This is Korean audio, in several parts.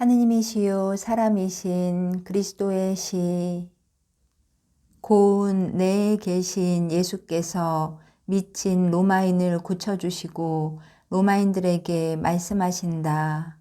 하느님이시요 사람이신 그리스도의 시 고운 내에 계신 예수께서 미친 로마인을 고쳐주시고 로마인들에게 말씀하신다.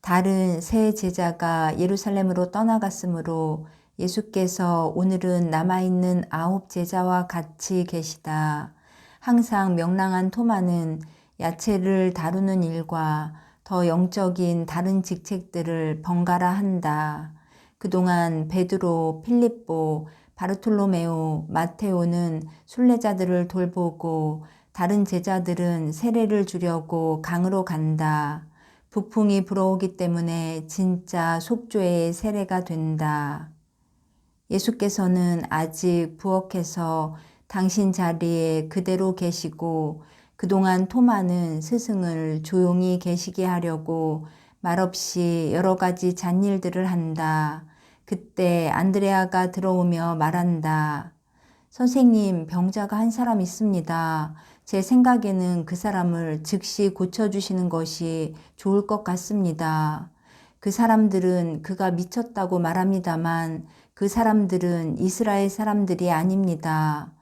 다른 세 제자가 예루살렘으로 떠나갔으므로 예수께서 오늘은 남아있는 아홉 제자와 같이 계시다. 항상 명랑한 토마는 야채를 다루는 일과 더 영적인 다른 직책들을 번갈아 한다. 그동안 베드로, 필립보, 바르톨로메오, 마테오는 순례자들을 돌보고 다른 제자들은 세례를 주려고 강으로 간다. 북풍이 불어오기 때문에 진짜 속죄의 세례가 된다. 예수께서는 아직 부엌에서 당신 자리에 그대로 계시고 그동안 토마는 스승을 조용히 계시게 하려고 말없이 여러 가지 잔일들을 한다. 그때 안드레아가 들어오며 말한다. 선생님, 병자가 한 사람 있습니다. 제 생각에는 그 사람을 즉시 고쳐주시는 것이 좋을 것 같습니다. 그 사람들은 그가 미쳤다고 말합니다만 그 사람들은 이스라엘 사람들이 아닙니다.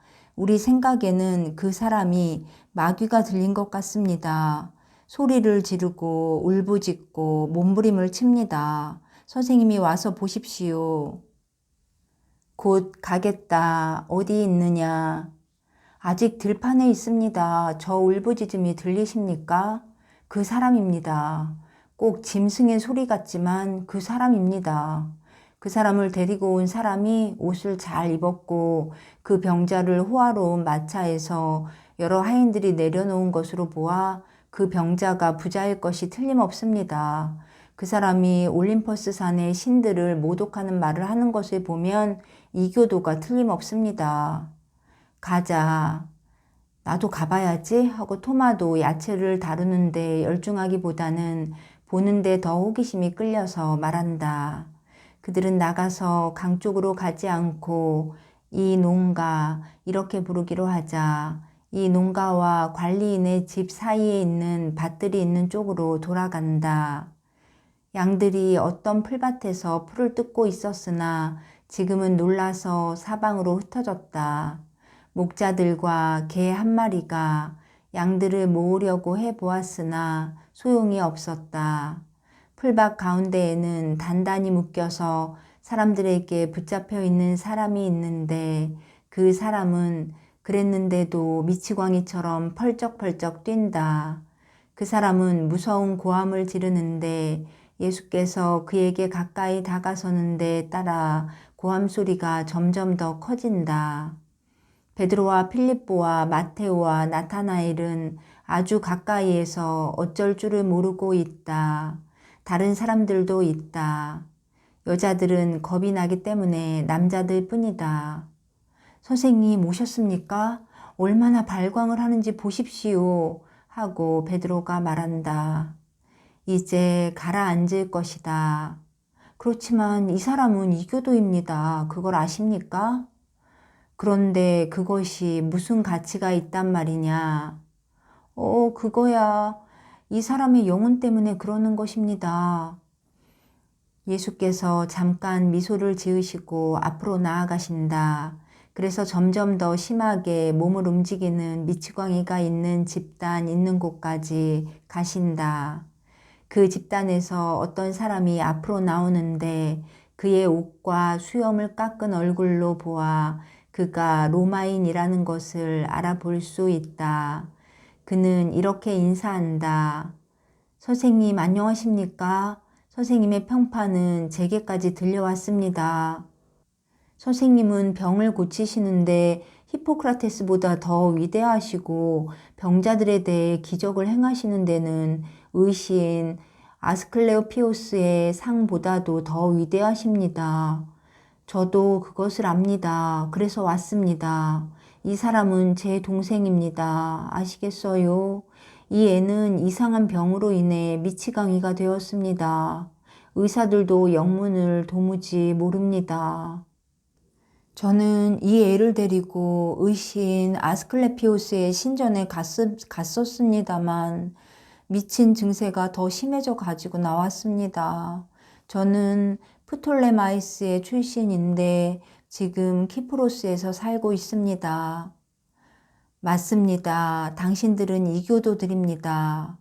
우리 생각에는 그 사람이 마귀가 들린 것 같습니다. 소리를 지르고 울부짖고 몸부림을 칩니다. 선생님이 와서 보십시오. 곧 가겠다. 어디 있느냐? 아직 들판에 있습니다. 저 울부짖음이 들리십니까? 그 사람입니다. 꼭 짐승의 소리 같지만 그 사람입니다. 그 사람을 데리고 온 사람이 옷을 잘 입었고 그 병자를 호화로운 마차에서 여러 하인들이 내려놓은 것으로 보아 그 병자가 부자일 것이 틀림없습니다. 그 사람이 올림퍼스 산의 신들을 모독하는 말을 하는 것을 보면 이교도가 틀림없습니다. 가자. 나도 가봐야지 하고 토마도 야채를 다루는데 열중하기보다는 보는데 더 호기심이 끌려서 말한다. 그들은 나가서 강 쪽으로 가지 않고 이 농가 이렇게 부르기로 하자. 이 농가와 관리인의 집 사이에 있는 밭들이 있는 쪽으로 돌아간다. 양들이 어떤 풀밭에서 풀을 뜯고 있었으나 지금은 놀라서 사방으로 흩어졌다. 목자들과 개 한 마리가 양들을 모으려고 해 보았으나 소용이 없었다. 풀밭 가운데에는 단단히 묶여서 사람들에게 붙잡혀 있는 사람이 있는데 그 사람은 그랬는데도 미치광이처럼 펄쩍펄쩍 뛴다. 그 사람은 무서운 고함을 지르는데 예수께서 그에게 가까이 다가서는데 따라 고함 소리가 점점 더 커진다. 베드로와 필립보와 마테오와 나타나엘은 아주 가까이에서 어쩔 줄을 모르고 있다. 다른 사람들도 있다. 여자들은 겁이 나기 때문에 남자들 뿐이다. 선생님 오셨습니까? 얼마나 발광을 하는지 보십시오. 하고 베드로가 말한다. 이제 가라앉을 것이다. 그렇지만 이 사람은 이교도입니다. 그걸 아십니까? 그런데 그것이 무슨 가치가 있단 말이냐? 어, 그거야. 이 사람의 영혼 때문에 그러는 것입니다. 예수께서 잠깐 미소를 지으시고 앞으로 나아가신다. 그래서 점점 더 심하게 몸을 움직이는 미치광이가 있는 집단 있는 곳까지 가신다. 그 집단에서 어떤 사람이 앞으로 나오는데 그의 옷과 수염을 깎은 얼굴로 보아 그가 로마인이라는 것을 알아볼 수 있다. 그는 이렇게 인사한다. 선생님 안녕하십니까? 선생님의 평판은 제게까지 들려왔습니다. 선생님은 병을 고치시는데 히포크라테스보다 더 위대하시고 병자들에 대해 기적을 행하시는 데는 의신 아스클레오피오스의 상보다도 더 위대하십니다. 저도 그것을 압니다. 그래서 왔습니다. 이 사람은 제 동생입니다. 아시겠어요? 이 애는 이상한 병으로 인해 미치광이가 되었습니다. 의사들도 영문을 도무지 모릅니다. 저는 이 애를 데리고 의신 아스클레피오스의 신전에 갔, 갔었습니다만 미친 증세가 더 심해져 가지고 나왔습니다. 저는 프톨레마이스의 출신인데 지금 키프로스에서 살고 있습니다. 맞습니다. 당신들은 이교도들입니다.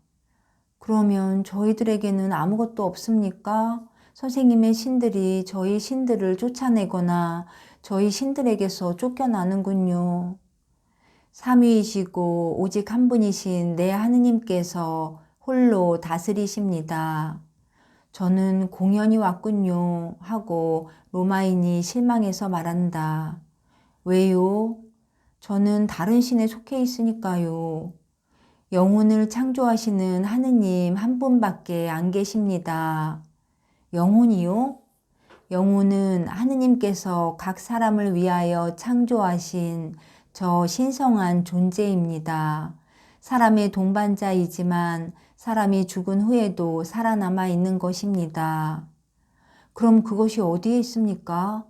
그러면 저희들에게는 아무것도 없습니까? 선생님의 신들이 저희 신들을 쫓아내거나 저희 신들에게서 쫓겨나는군요. 삼위이시고 오직 한 분이신 내 하느님께서 홀로 다스리십니다. 저는 공연이 왔군요 하고 로마인이 실망해서 말한다. 왜요? 저는 다른 신에 속해 있으니까요. 영혼을 창조하시는 하느님 한 분밖에 안 계십니다. 영혼이요? 영혼은 하느님께서 각 사람을 위하여 창조하신 저 신성한 존재입니다. 사람의 동반자이지만 사람이 죽은 후에도 살아남아 있는 것입니다. 그럼 그것이 어디에 있습니까?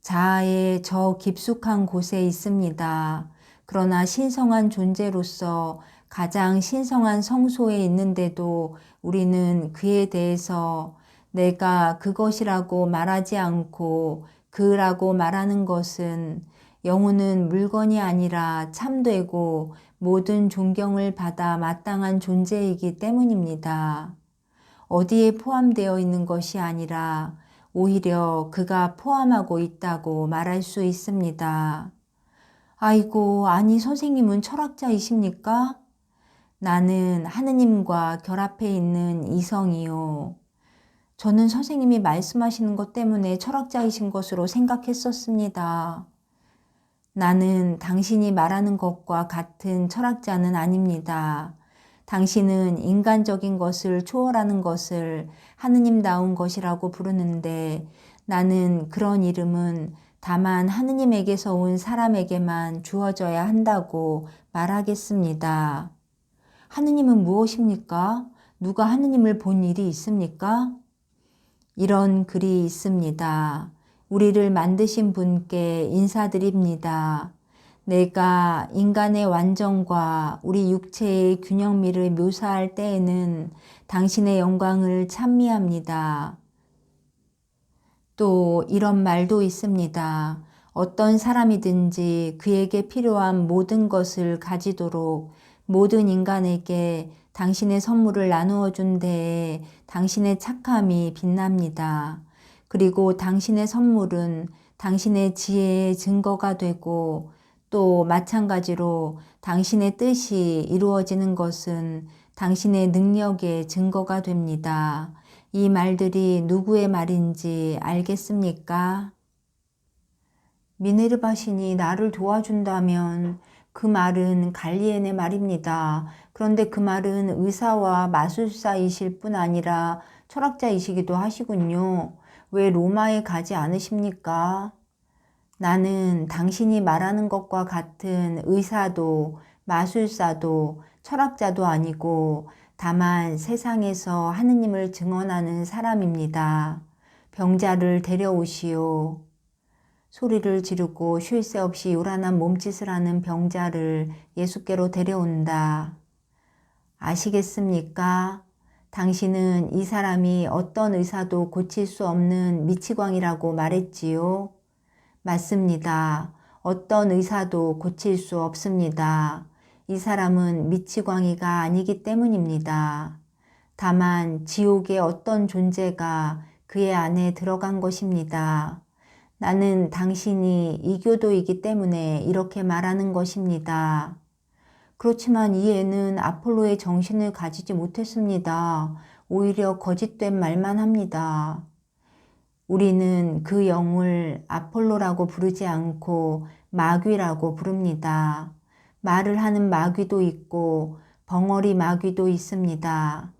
자아의 저 깊숙한 곳에 있습니다. 그러나 신성한 존재로서 가장 신성한 성소에 있는데도 우리는 그에 대해서 내가 그것이라고 말하지 않고 그라고 말하는 것은 영혼은 물건이 아니라 참되고 모든 존경을 받아 마땅한 존재이기 때문입니다. 어디에 포함되어 있는 것이 아니라 오히려 그가 포함하고 있다고 말할 수 있습니다. 아이고, 아니, 선생님은 철학자이십니까? 나는 하느님과 결합해 있는 이성이요. 저는 선생님이 말씀하시는 것 때문에 철학자이신 것으로 생각했었습니다. 나는 당신이 말하는 것과 같은 철학자는 아닙니다. 당신은 인간적인 것을 초월하는 것을 하느님다운 것이라고 부르는데 나는 그런 이름은 다만 하느님에게서 온 사람에게만 주어져야 한다고 말하겠습니다. 하느님은 무엇입니까? 누가 하느님을 본 일이 있습니까? 이런 글이 있습니다. 우리를 만드신 분께 인사드립니다. 내가 인간의 완전과 우리 육체의 균형미를 묘사할 때에는 당신의 영광을 찬미합니다. 또 이런 말도 있습니다. 어떤 사람이든지 그에게 필요한 모든 것을 가지도록 모든 인간에게 당신의 선물을 나누어 준 데에 당신의 착함이 빛납니다. 그리고 당신의 선물은 당신의 지혜의 증거가 되고 또 마찬가지로 당신의 뜻이 이루어지는 것은 당신의 능력의 증거가 됩니다. 이 말들이 누구의 말인지 알겠습니까? 미네르바 신이 나를 도와준다면 그 말은 갈리엔의 말입니다. 그런데 그 말은 의사와 마술사이실 뿐 아니라 철학자이시기도 하시군요. 왜 로마에 가지 않으십니까? 나는 당신이 말하는 것과 같은 의사도 마술사도 철학자도 아니고 다만 세상에서 하느님을 증언하는 사람입니다. 병자를 데려오시오. 소리를 지르고 쉴 새 없이 요란한 몸짓을 하는 병자를 예수께로 데려온다. 아시겠습니까? 당신은 이 사람이 어떤 의사도 고칠 수 없는 미치광이라고 말했지요. 맞습니다. 어떤 의사도 고칠 수 없습니다. 이 사람은 미치광이가 아니기 때문입니다. 다만 지옥의 어떤 존재가 그의 안에 들어간 것입니다. 나는 당신이 이교도이기 때문에 이렇게 말하는 것입니다. 그렇지만 이 애는 아폴로의 정신을 가지지 못했습니다. 오히려 거짓된 말만 합니다. 우리는 그 영을 아폴로라고 부르지 않고 마귀라고 부릅니다. 말을 하는 마귀도 있고 벙어리 마귀도 있습니다.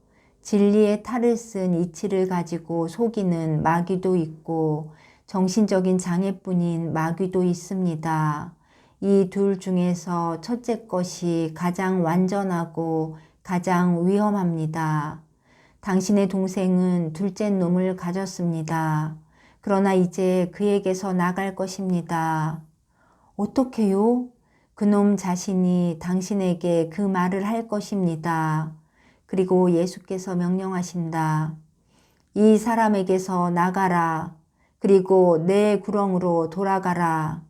진리의 탈을 쓴 이치를 가지고 속이는 마귀도 있고 정신적인 장애뿐인 마귀도 있습니다. 이 둘 중에서 첫째 것이 가장 완전하고 가장 위험합니다. 당신의 동생은 둘째 놈을 가졌습니다. 그러나 이제 그에게서 나갈 것입니다. 어떻게요? 그놈 자신이 당신에게 그 말을 할 것입니다. 그리고 예수께서 명령하신다. 이 사람에게서 나가라. 그리고 내 구렁으로 돌아가라.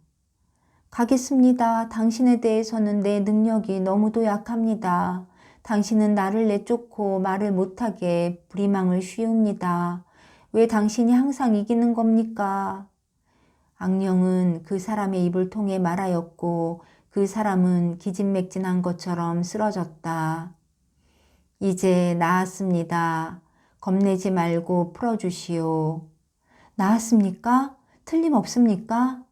가겠습니다. 당신에 대해서는 내 능력이 너무도 약합니다. 당신은 나를 내쫓고 말을 못하게 불희망을 씌웁니다. 왜 당신이 항상 이기는 겁니까? 악령은 그 사람의 입을 통해 말하였고 그 사람은 기진맥진한 것처럼 쓰러졌다. 이제 나았습니다. 겁내지 말고 풀어주시오. 나았습니까? 틀림없습니까?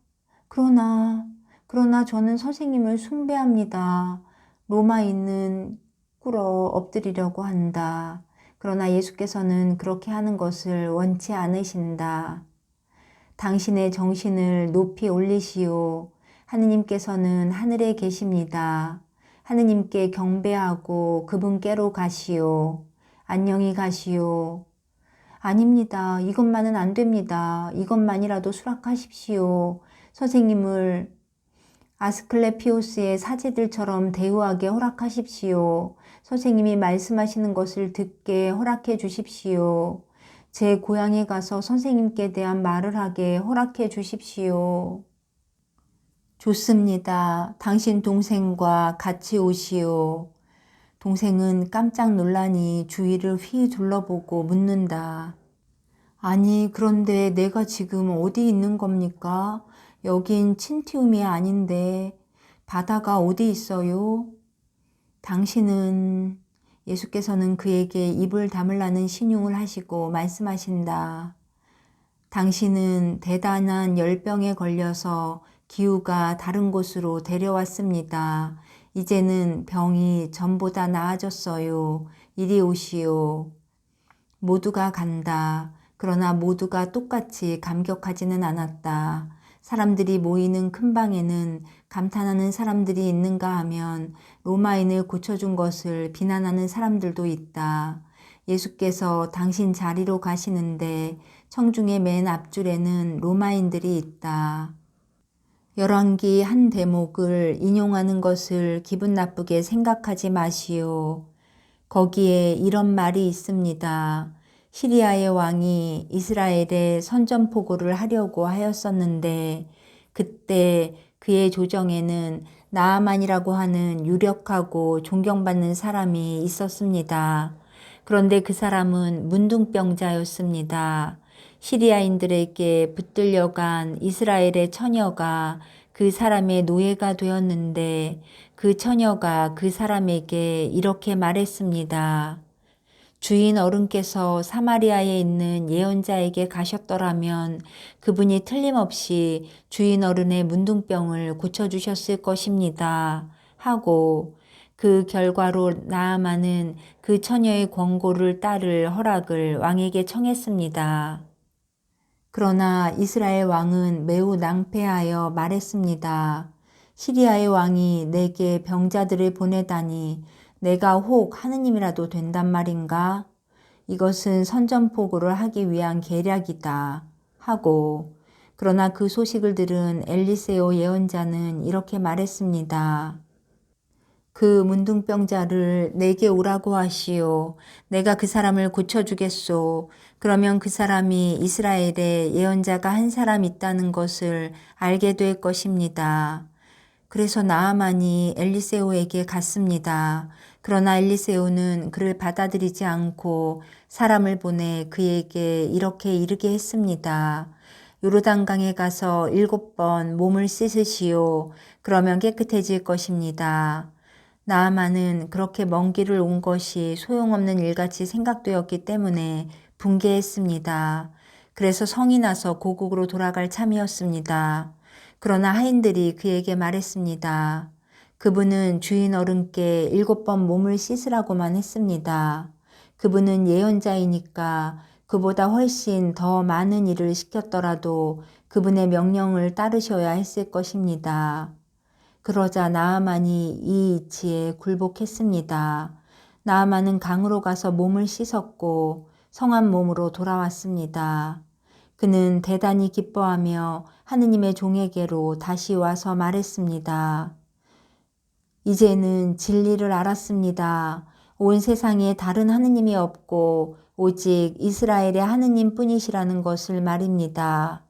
그러나, 그러나 저는 선생님을 숭배합니다. 로마인은 꿇어 엎드리려고 한다. 그러나 예수께서는 그렇게 하는 것을 원치 않으신다. 당신의 정신을 높이 올리시오. 하느님께서는 하늘에 계십니다. 하느님께 경배하고 그분께로 가시오. 안녕히 가시오. 아닙니다. 이것만은 안 됩니다. 이것만이라도 수락하십시오. 선생님을 아스클레피오스의 사제들처럼 대우하게 허락하십시오. 선생님이 말씀하시는 것을 듣게 허락해 주십시오. 제 고향에 가서 선생님께 대한 말을 하게 허락해 주십시오. 좋습니다. 당신 동생과 같이 오시오. 동생은 깜짝 놀라니 주위를 휘 둘러보고 묻는다. 아니, 그런데 내가 지금 어디 있는 겁니까? 여긴 친티움이 아닌데 바다가 어디 있어요? 당신은 예수께서는 그에게 입을 다물라는 신용을 하시고 말씀하신다. 당신은 대단한 열병에 걸려서 기후가 다른 곳으로 데려왔습니다. 이제는 병이 전보다 나아졌어요. 이리 오시오. 모두가 간다. 그러나 모두가 똑같이 감격하지는 않았다. 사람들이 모이는 큰 방에는 감탄하는 사람들이 있는가 하면 로마인을 고쳐준 것을 비난하는 사람들도 있다. 예수께서 당신 자리로 가시는데 청중의 맨 앞줄에는 로마인들이 있다. 열왕기 한 대목을 인용하는 것을 기분 나쁘게 생각하지 마시오. 거기에 이런 말이 있습니다. 시리아의 왕이 이스라엘에 선전포고를 하려고 하였었는데 그때 그의 조정에는 나아만이라고 하는 유력하고 존경받는 사람이 있었습니다. 그런데 그 사람은 문둥병자였습니다. 시리아인들에게 붙들려간 이스라엘의 처녀가 그 사람의 노예가 되었는데 그 처녀가 그 사람에게 이렇게 말했습니다. 주인 어른께서 사마리아에 있는 예언자에게 가셨더라면 그분이 틀림없이 주인 어른의 문둥병을 고쳐주셨을 것입니다. 하고 그 결과로 나아만은 그 처녀의 권고를 따를 허락을 왕에게 청했습니다. 그러나 이스라엘 왕은 매우 낭패하여 말했습니다. 시리아의 왕이 내게 병자들을 보내다니 내가 혹 하느님이라도 된단 말인가? 이것은 선전포고를 하기 위한 계략이다. 하고 그러나 그 소식을 들은 엘리세오 예언자는 이렇게 말했습니다. 그 문둥병자를 내게 오라고 하시오. 내가 그 사람을 고쳐주겠소. 그러면 그 사람이 이스라엘에 예언자가 한 사람 있다는 것을 알게 될 것입니다. 그래서 나아만이 엘리세오에게 갔습니다. 그러나 엘리세오는 그를 받아들이지 않고 사람을 보내 그에게 이렇게 이르게 했습니다. 요르단강에 가서 일곱 번 몸을 씻으시오. 그러면 깨끗해질 것입니다. 나아만은 그렇게 먼 길을 온 것이 소용없는 일같이 생각되었기 때문에 분개했습니다. 그래서 성이 나서 고국으로 돌아갈 참이었습니다. 그러나 하인들이 그에게 말했습니다. 그분은 주인 어른께 일곱 번 몸을 씻으라고만 했습니다. 그분은 예언자이니까 그보다 훨씬 더 많은 일을 시켰더라도 그분의 명령을 따르셔야 했을 것입니다. 그러자 나아만이 이 이치에 굴복했습니다. 나아만은 강으로 가서 몸을 씻었고 성한 몸으로 돌아왔습니다. 그는 대단히 기뻐하며 하느님의 종에게로 다시 와서 말했습니다. 이제는 진리를 알았습니다. 온 세상에 다른 하느님이 없고 오직 이스라엘의 하느님 뿐이시라는 것을 말입니다.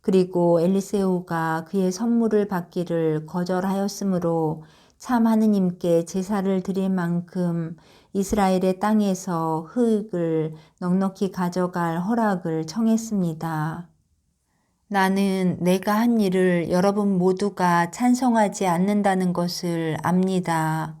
그리고 엘리세우가 그의 선물을 받기를 거절하였으므로 참 하느님께 제사를 드릴 만큼 이스라엘의 땅에서 흙을 넉넉히 가져갈 허락을 청했습니다. 나는 내가 한 일을 여러분 모두가 찬성하지 않는다는 것을 압니다.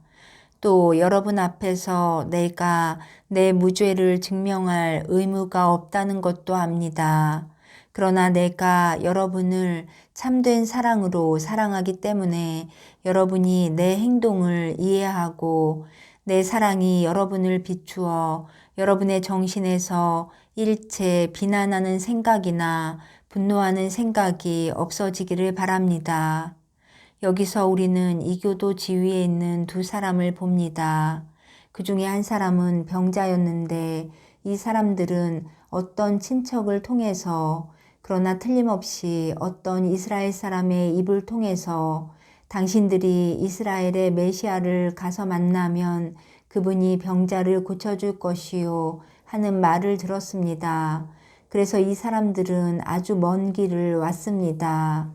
또 여러분 앞에서 내가 내 무죄를 증명할 의무가 없다는 것도 압니다. 그러나 내가 여러분을 참된 사랑으로 사랑하기 때문에 여러분이 내 행동을 이해하고 내 사랑이 여러분을 비추어 여러분의 정신에서 일체 비난하는 생각이나 분노하는 생각이 없어지기를 바랍니다. 여기서 우리는 이교도 지위에 있는 두 사람을 봅니다. 그 중에 한 사람은 병자였는데 이 사람들은 어떤 친척을 통해서 그러나 틀림없이 어떤 이스라엘 사람의 입을 통해서 당신들이 이스라엘의 메시아를 가서 만나면 그분이 병자를 고쳐줄 것이요 하는 말을 들었습니다. 그래서 이 사람들은 아주 먼 길을 왔습니다.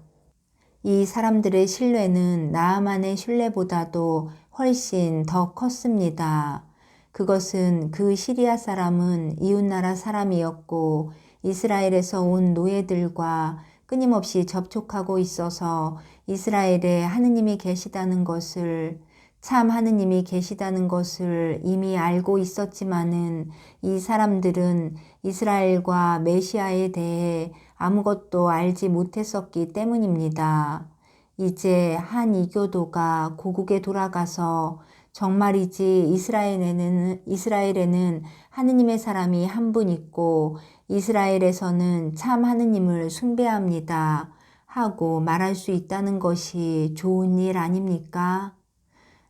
이 사람들의 신뢰는 나아만의 신뢰보다도 훨씬 더 컸습니다. 그것은 그 시리아 사람은 이웃나라 사람이었고 이스라엘에서 온 노예들과 끊임없이 접촉하고 있어서 이스라엘에 하느님이 계시다는 것을 참 하느님이 계시다는 것을 이미 알고 있었지만은 이 사람들은 이스라엘과 메시아에 대해 아무것도 알지 못했었기 때문입니다. 이제 한 이교도가 고국에 돌아가서 정말이지 이스라엘에는 이스라엘에는 하느님의 사람이 한 분 있고 이스라엘에서는 참 하느님을 숭배합니다. 하고 말할 수 있다는 것이 좋은 일 아닙니까?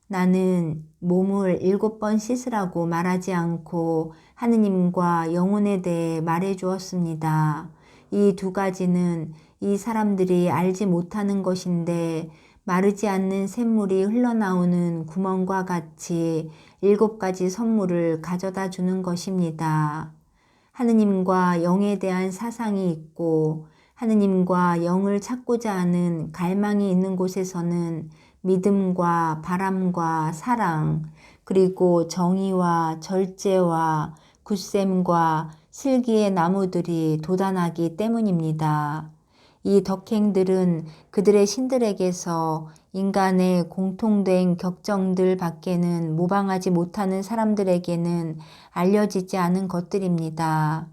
나는 몸을 일곱 번 씻으라고 말하지 않고 하느님과 영혼에 대해 말해 주었습니다. 이 두 가지는 이 사람들이 알지 못하는 것인데 마르지 않는 샘물이 흘러나오는 구멍과 같이 일곱 가지 선물을 가져다 주는 것입니다. 하느님과 영에 대한 사상이 있고 하느님과 영을 찾고자 하는 갈망이 있는 곳에서는 믿음과 바람과 사랑, 그리고 정의와 절제와 굳셈과 슬기의 나무들이 돋아나기 때문입니다. 이 덕행들은 그들의 신들에게서 인간의 공통된 격정들 밖에는 모방하지 못하는 사람들에게는 알려지지 않은 것들입니다.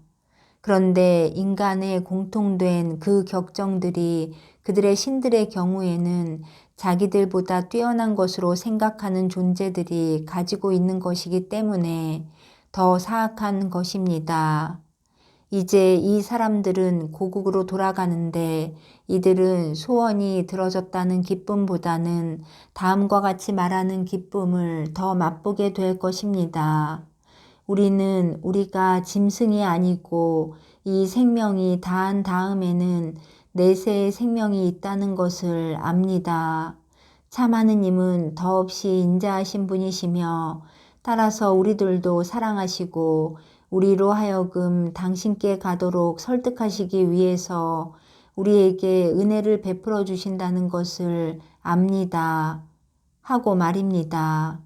그런데 인간의 공통된 그 격정들이 그들의 신들의 경우에는 자기들보다 뛰어난 것으로 생각하는 존재들이 가지고 있는 것이기 때문에 더 사악한 것입니다. 이제 이 사람들은 고국으로 돌아가는데 이들은 소원이 들어졌다는 기쁨보다는 다음과 같이 말하는 기쁨을 더 맛보게 될 것입니다. 우리는 우리가 짐승이 아니고 이 생명이 다한 다음에는 내세의 생명이 있다는 것을 압니다. 참 하느님은 더없이 인자하신 분이시며 따라서 우리들도 사랑하시고 우리로 하여금 당신께 가도록 설득하시기 위해서 우리에게 은혜를 베풀어 주신다는 것을 압니다. 하고 말입니다.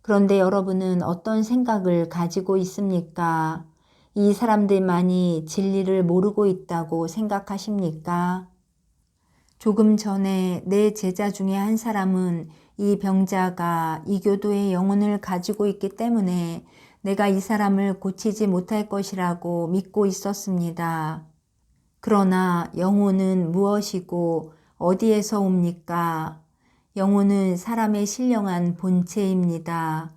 그런데 여러분은 어떤 생각을 가지고 있습니까? 이 사람들만이 진리를 모르고 있다고 생각하십니까? 조금 전에 내 제자 중에 한 사람은 이 병자가 이교도의 영혼을 가지고 있기 때문에 내가 이 사람을 고치지 못할 것이라고 믿고 있었습니다. 그러나 영혼은 무엇이고 어디에서 옵니까? 영혼은 사람의 신령한 본체입니다.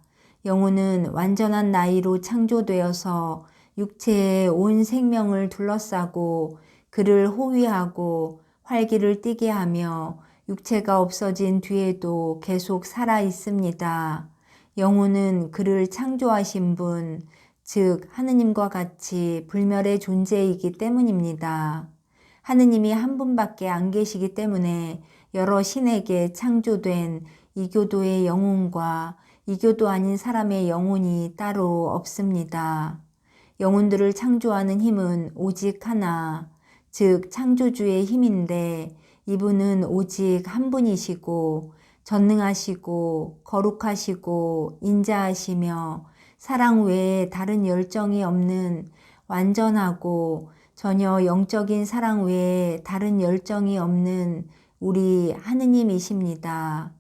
영혼은 완전한 나이로 창조되어서 육체의 온 생명을 둘러싸고 그를 호위하고 활기를 띠게 하며 육체가 없어진 뒤에도 계속 살아 있습니다. 영혼은 그를 창조하신 분, 즉 하느님과 같이 불멸의 존재이기 때문입니다. 하느님이 한 분밖에 안 계시기 때문에 여러 신에게 창조된 이교도의 영혼과 이교도 아닌 사람의 영혼이 따로 없습니다. 영혼들을 창조하는 힘은 오직 하나, 즉 창조주의 힘인데 이분은 오직 한 분이시고 전능하시고 거룩하시고 인자하시며 사랑 외에 다른 열정이 없는 완전하고 전혀 영적인 사랑 외에 다른 열정이 없는 우리 하느님이십니다.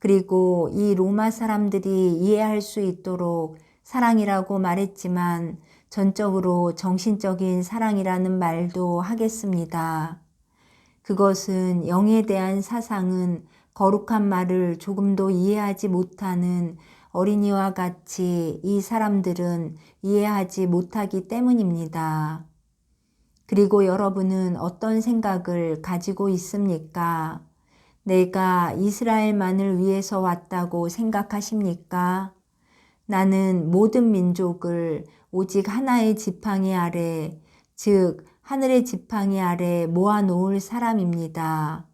그리고 이 로마 사람들이 이해할 수 있도록 사랑이라고 말했지만 전적으로 정신적인 사랑이라는 말도 하겠습니다. 그것은 영에 대한 사상은 거룩한 말을 조금도 이해하지 못하는 어린이와 같이 이 사람들은 이해하지 못하기 때문입니다. 그리고 여러분은 어떤 생각을 가지고 있습니까? 내가 이스라엘만을 위해서 왔다고 생각하십니까? 나는 모든 민족을 오직 하나의 지팡이 아래, 즉, 하늘의 지팡이 아래 모아놓을 사람입니다.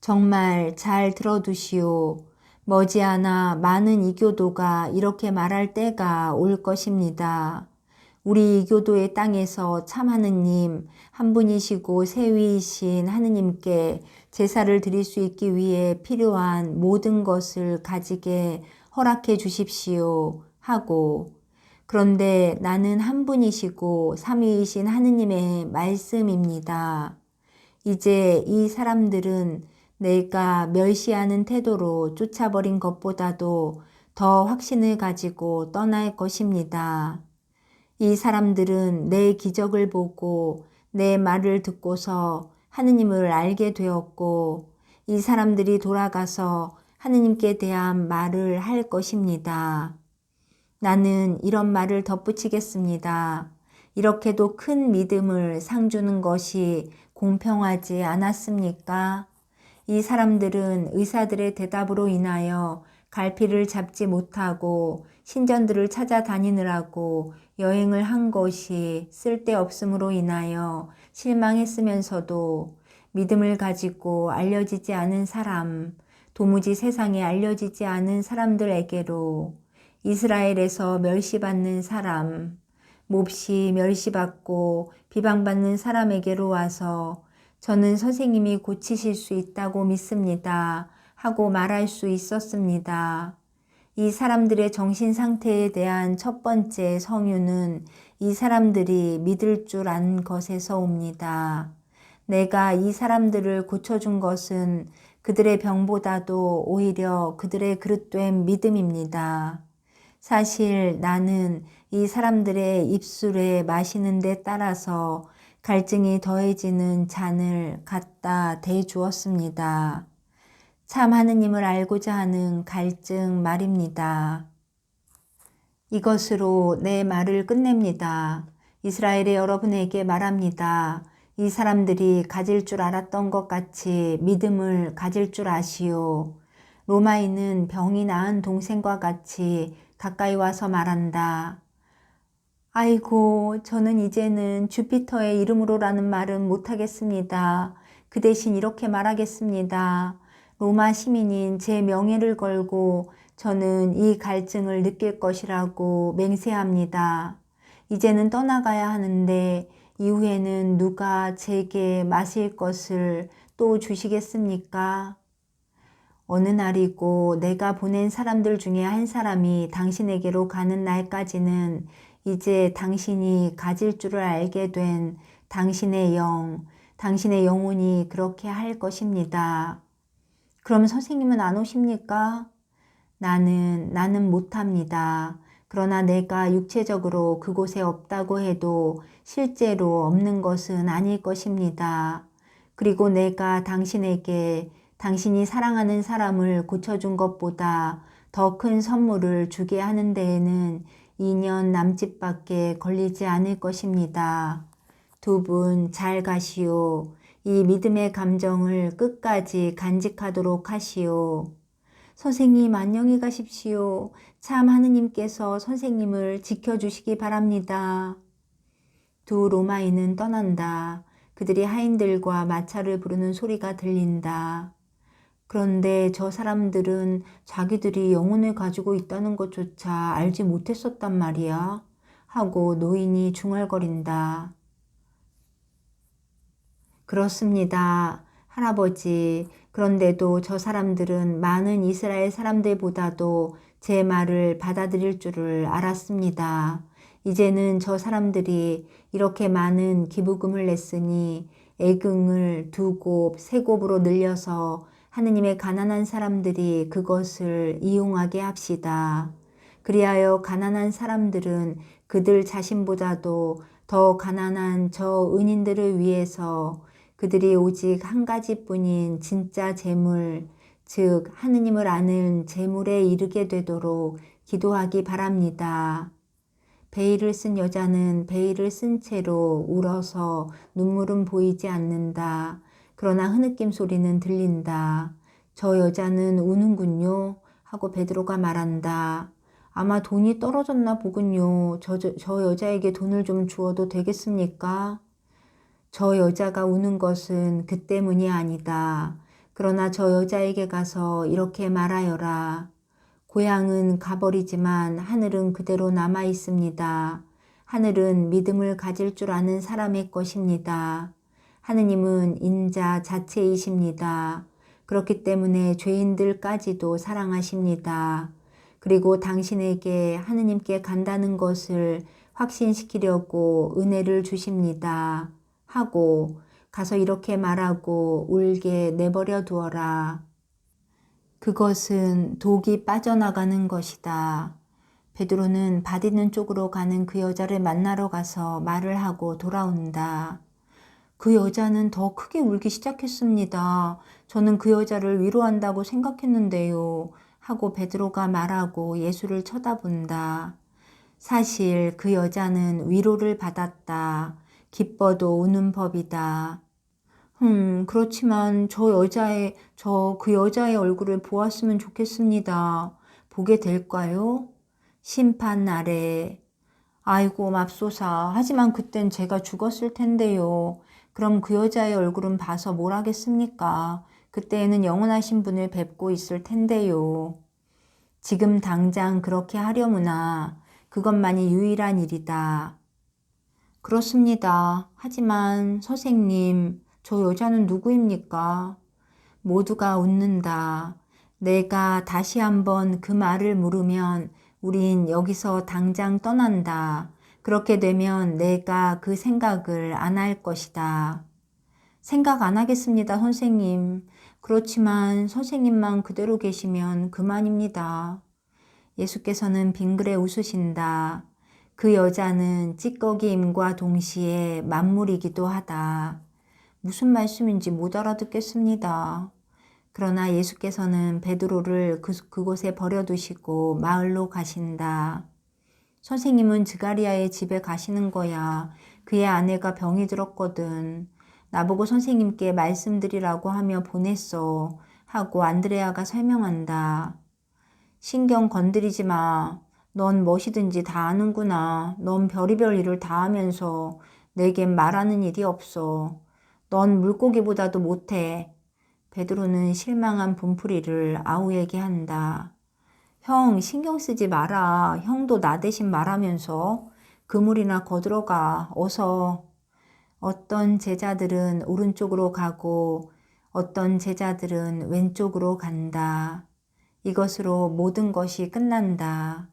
정말 잘 들어두시오. 머지않아 많은 이교도가 이렇게 말할 때가 올 것입니다. 우리 이교도의 땅에서 참 하느님, 한 분이시고 세위이신 하느님께 제사를 드릴 수 있기 위해 필요한 모든 것을 가지게 허락해 주십시오. 하고, 그런데 나는 한 분이시고 삼위이신 하느님의 말씀입니다. 이제 이 사람들은 내가 멸시하는 태도로 쫓아버린 것보다도 더 확신을 가지고 떠날 것입니다. 이 사람들은 내 기적을 보고 내 말을 듣고서 하느님을 알게 되었고 이 사람들이 돌아가서 하느님께 대한 말을 할 것입니다. 나는 이런 말을 덧붙이겠습니다. 이렇게도 큰 믿음을 상주는 것이 공평하지 않았습니까? 이 사람들은 의사들의 대답으로 인하여 갈피를 잡지 못하고 신전들을 찾아다니느라고 여행을 한 것이 쓸데없음으로 인하여 실망했으면서도 믿음을 가지고 알려지지 않은 사람, 도무지 세상에 알려지지 않은 사람들에게로 이스라엘에서 멸시받는 사람, 몹시 멸시받고 비방받는 사람에게로 와서 저는 선생님이 고치실 수 있다고 믿습니다. 하고 말할 수 있었습니다. 이 사람들의 정신 상태에 대한 첫 번째 성유는 이 사람들이 믿을 줄 안 것에서 옵니다. 내가 이 사람들을 고쳐준 것은 그들의 병보다도 오히려 그들의 그릇된 믿음입니다. 사실 나는 이 사람들의 입술에 마시는 데 따라서 갈증이 더해지는 잔을 갖다 대주었습니다. 참 하느님을 알고자 하는 갈증 말입니다. 이것으로 내 말을 끝냅니다. 이스라엘의 여러분에게 말합니다. 이 사람들이 가질 줄 알았던 것 같이 믿음을 가질 줄 아시오. 로마인은 병이 나은 동생과 같이 가까이 와서 말한다. 아이고, 저는 이제는 주피터의 이름으로라는 말은 못하겠습니다. 그 대신 이렇게 말하겠습니다. 로마 시민인 제 명예를 걸고 저는 이 갈증을 느낄 것이라고 맹세합니다. 이제는 떠나가야 하는데 이후에는 누가 제게 마실 것을 또 주시겠습니까? 어느 날이고 내가 보낸 사람들 중에 한 사람이 당신에게로 가는 날까지는 이제 당신이 가질 줄을 알게 된 당신의 영, 당신의 영혼이 그렇게 할 것입니다. 그럼 선생님은 안 오십니까? 나는, 나는 못합니다. 그러나 내가 육체적으로 그곳에 없다고 해도 실제로 없는 것은 아닐 것입니다. 그리고 내가 당신에게 당신이 사랑하는 사람을 고쳐준 것보다 더 큰 선물을 주게 하는 데에는 2년 남짓밖에 걸리지 않을 것입니다. 두 분 잘 가시오. 이 믿음의 감정을 끝까지 간직하도록 하시오. 선생님 안녕히 가십시오. 참 하느님께서 선생님을 지켜주시기 바랍니다. 두 로마인은 떠난다. 그들이 하인들과 마차를 부르는 소리가 들린다. 그런데 저 사람들은 자기들이 영혼을 가지고 있다는 것조차 알지 못했었단 말이야. 하고 노인이 중얼거린다. 그렇습니다. 할아버지. 그런데도 저 사람들은 많은 이스라엘 사람들보다도 제 말을 받아들일 줄을 알았습니다. 이제는 저 사람들이 이렇게 많은 기부금을 냈으니 애금을 두 곱, 세 곱으로 늘려서 하느님의 가난한 사람들이 그것을 이용하게 합시다. 그리하여 가난한 사람들은 그들 자신보다도 더 가난한 저 은인들을 위해서 그들이 오직 한 가지뿐인 진짜 재물, 즉 하느님을 아는 재물에 이르게 되도록 기도하기 바랍니다. 베일을 쓴 여자는 베일을 쓴 채로 울어서 눈물은 보이지 않는다. 그러나 흐느낌 소리는 들린다. 저 여자는 우는군요. 하고 베드로가 말한다. 아마 돈이 떨어졌나 보군요. 저, 저, 저 여자에게 돈을 좀 주어도 되겠습니까? 저 여자가 우는 것은 그 때문이 아니다. 그러나 저 여자에게 가서 이렇게 말하여라. 고향은 가버리지만 하늘은 그대로 남아 있습니다. 하늘은 믿음을 가질 줄 아는 사람의 것입니다. 하느님은 인자 자체이십니다. 그렇기 때문에 죄인들까지도 사랑하십니다. 그리고 당신에게 하느님께 간다는 것을 확신시키려고 은혜를 주십니다. 하고 가서 이렇게 말하고 울게 내버려 두어라. 그것은 독이 빠져나가는 것이다. 베드로는 밭 있는 쪽으로 가는 그 여자를 만나러 가서 말을 하고 돌아온다. 그 여자는 더 크게 울기 시작했습니다. 저는 그 여자를 위로한다고 생각했는데요. 하고 베드로가 말하고 예수를 쳐다본다. 사실 그 여자는 위로를 받았다. 기뻐도 우는 법이다. 음, 그렇지만 저 여자의, 저 그 여자의 얼굴을 보았으면 좋겠습니다. 보게 될까요? 심판 날에. 아이고, 맙소사. 하지만 그땐 제가 죽었을 텐데요. 그럼 그 여자의 얼굴은 봐서 뭘 하겠습니까? 그때에는 영원하신 분을 뵙고 있을 텐데요. 지금 당장 그렇게 하려무나 그것만이 유일한 일이다. 그렇습니다. 하지만 선생님, 저 여자는 누구입니까? 모두가 웃는다. 내가 다시 한번 그 말을 물으면 우린 여기서 당장 떠난다. 그렇게 되면 내가 그 생각을 안 할 것이다. 생각 안 하겠습니다, 선생님. 그렇지만 선생님만 그대로 계시면 그만입니다. 예수께서는 빙그레 웃으신다. 그 여자는 찌꺼기임과 동시에 만물이기도 하다. 무슨 말씀인지 못 알아듣겠습니다. 그러나 예수께서는 베드로를 그, 그곳에 버려두시고 마을로 가신다. 선생님은 드가리아의 집에 가시는 거야. 그의 아내가 병이 들었거든. 나보고 선생님께 말씀드리라고 하며 보냈어. 하고 안드레아가 설명한다. 신경 건드리지 마. 넌 무엇이든지 다 아는구나. 넌 별의별 일을 다 하면서 내겐 말하는 일이 없어. 넌 물고기보다도 못해. 베드로는 실망한 분풀이를 아우에게 한다. 형, 신경 쓰지 마라. 형도 나 대신 말하면서 그물이나 거들어가. 어서. 어떤 제자들은 오른쪽으로 가고 어떤 제자들은 왼쪽으로 간다. 이것으로 모든 것이 끝난다.